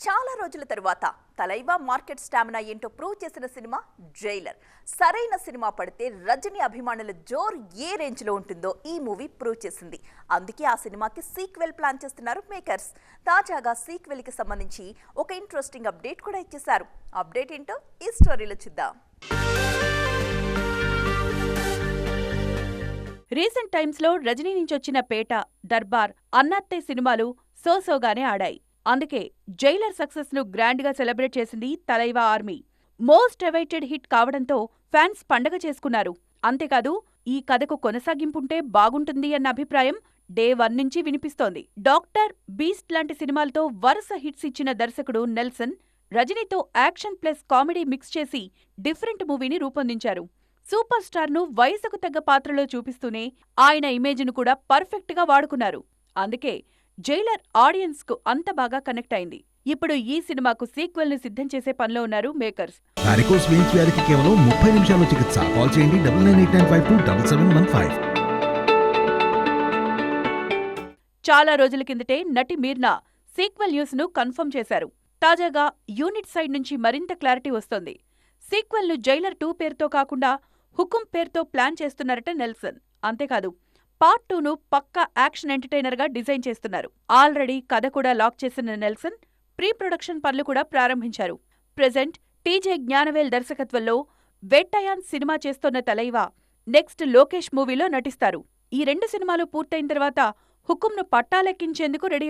చాలా రోజుల తరువాత తలైవా మార్కెట్ స్టామినా ఏంటో ప్రూవ్ చేసిన సినిమా జైలర్ సరైన సినిమా పడితే రజనీ అభిమానుల జోర్ ఏ రేంజ్లో ఉంటుందో ఈ మూవీ ప్రూవ్ చేసింది. అందుకే ఆ సినిమాకి సీక్వెల్ ప్లాన్ చేస్తున్నారు మేకర్స్. తాజాగా సీక్వెల్కి సంబంధించి ఒక ఇంట్రెస్టింగ్ అప్డేట్ కూడా ఇచ్చేశారు. అప్డేట్ ఏంటో ఈ స్టోరీలో చూద్దాం. రీసెంట్ టైమ్స్లో రజనీ నుంచి వచ్చిన పేట దర్బార్ అన్నత్తే సినిమాలు సోసోగానే ఆడాయి. అందుకే జైలర్ సక్సెస్ను గ్రాండ్గా సెలబ్రేట్ చేసింది Thalaiva army. Most awaited hit కావడంతో ఫ్యాన్స్ పండగ చేసుకున్నారు. అంతేకాదు ఈ కథకు కొనసాగింపుంటే బాగుంటుంది అన్న అభిప్రాయం డే వన్ నుంచి వినిపిస్తోంది. డాక్టర్ బీస్ట్ లాంటి సినిమాలతో వరుస హిట్స్ ఇచ్చిన దర్శకుడు నెల్సన్ రజనీతో యాక్షన్ ప్లస్ కామెడీ మిక్స్ చేసి డిఫరెంట్ మూవీని రూపొందించారు. సూపర్ స్టార్ను వయసుకు తగ్గ పాత్రలో చూపిస్తూనే ఆయన ఇమేజ్ను కూడా పర్ఫెక్ట్గా వాడుకున్నారు. అందుకే జైలర్ ఆడియన్స్కు అంత బాగా కనెక్ట్ అయింది. ఇప్పుడు ఈ సినిమాకు సీక్వెల్ని సిద్ధం చేసే పనిలో ఉన్నారు మేకర్స్. వారికోస్ వెయిన్స్ వ్యాధికి కేవలం ముప్పై నిమిషాల్లో చికిత్స. కాల్ చేయండి double nine eight nine five two double seven one five. చాలా రోజుల కిందటే నటి మీర్నా సీక్వెల్ న్యూస్ను కన్ఫర్మ్ చేశారు. తాజాగా యూనిట్ సైడ్ నుంచి మరింత క్లారిటీ వస్తోంది. సీక్వెల్ను జైలర్ టూ పేరుతో కాకుండా హుకుం పేరుతో ప్లాన్ చేస్తున్నారట నెల్సన్. అంతేకాదు పార్ట్ టూను పక్కా యాక్షన్ ఎంటర్టైనర్గా డిజైన్ చేస్తున్నారు. ఆల్రెడీ కథ కూడా లాక్ చేసిన నెల్సన్ ప్రీ ప్రొడక్షన్ పనులు కూడా ప్రారంభించారు. ప్రెజెంట్ టీజే జ్ఞానవేల్ దర్శకత్వంలో వెట్టయాన్ సినిమా చేస్తోన్న తలైవా నెక్స్ట్ లోకేష్ మూవీలో నటిస్తారు. ఈ రెండు సినిమాలు పూర్తయిన తర్వాత హుకుంను పట్టాలెక్కించేందుకు రెడీ